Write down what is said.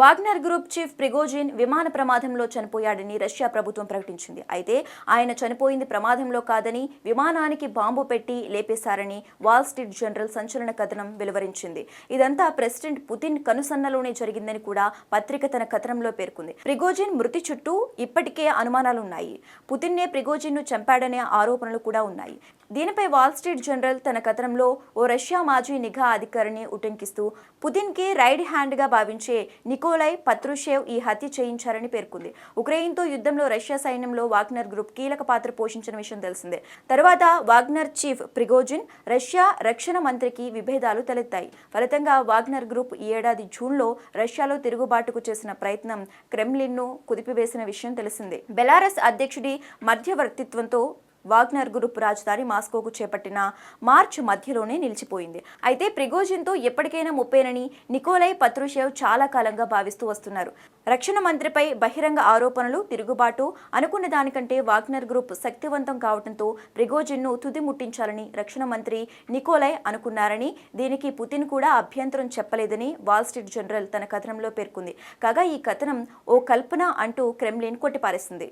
Wagner group chief Prigozhin విమాన ప్రమాదంలో చనిపోయాడని రష్యా ప్రభుత్వం ప్రకటించింది. అయితే ఆయన చనిపోయింది ప్రమాదంలో కాదని విమానానికి బాంబు పెట్టి లేపేశారని వాల్ స్ట్రీట్ జనరల్ సంచలన కథనం వెలువరించింది. ఇదంతా ప్రెసిడెంట్ పుతిన్ కనుసన్నలోనే జరిగిందని కూడా పత్రిక తన కథనంలో పేర్కొంది. ప్రిగోజిన్ మృతి చుట్టూ ఇప్పటికే అనుమానాలున్నాయి. పుతిన్నే ప్రిగోజిన్ను చంపాడనే ఆరోపణలు కూడా ఉన్నాయి. దీనిపై వాల్ స్ట్రీట్ జనరల్ తన కథనంలో ఓ రష్యా మాజీ నిఘా అధికారిని ఉటంకిస్తూ పుతిన్కి రైడ్ హ్యాండ్గా భావించే నికోలై పత్రుషేవ్ ఈ హత్య చేయించారని పేర్కొంది. ఉక్రెయిన్తో యుద్ధంలో రష్యా సైన్యంలో వాగ్నర్ గ్రూప్ కీలక పాత్ర పోషించిన విషయం తెలిసిందే. తర్వాత వాగ్నర్ చీఫ్ ప్రిగోజిన్ రష్యా రక్షణ మంత్రికి విభేదాలు తలెత్తాయి. ఫలితంగా వాగ్నర్ గ్రూప్ ఈ ఏడాది జూన్లో రష్యాలో తిరుగుబాటుకు చేసిన ప్రయత్నం క్రెమ్లిన్ను కుదిపివేసిన విషయం తెలిసిందే. బెలారస్ అధ్యక్షుడి మధ్యవర్తిత్వంతో వాగ్నర్ గ్రూప్ రాజధాని మాస్కోకు చేపట్టిన మార్చ్ మధ్యలోనే నిలిచిపోయింది. అయితే ప్రిగోజిన్తో ఎప్పటికైనా ముప్పేనని నికోలై పత్రుషేవ్ చాలా కాలంగా భావిస్తూ వస్తున్నారు. రక్షణ మంత్రిపై బహిరంగ ఆరోపణలు తిరుగుబాటు అనుకున్న దానికంటే వాగ్నర్ గ్రూప్ శక్తివంతం కావడంతో ప్రిగోజిన్ను తుది ముట్టించాలని రక్షణ మంత్రి నికోలై అనుకున్నారని దీనికి పుతిన్ కూడా అభ్యంతరం చెప్పలేదని వాల్ స్ట్రీట్ జనరల్ తన కథనంలో పేర్కొంది. కాగా ఈ కథనం ఓ కల్పన అంటూ క్రెమ్లిన్ కొట్టిపారేసింది.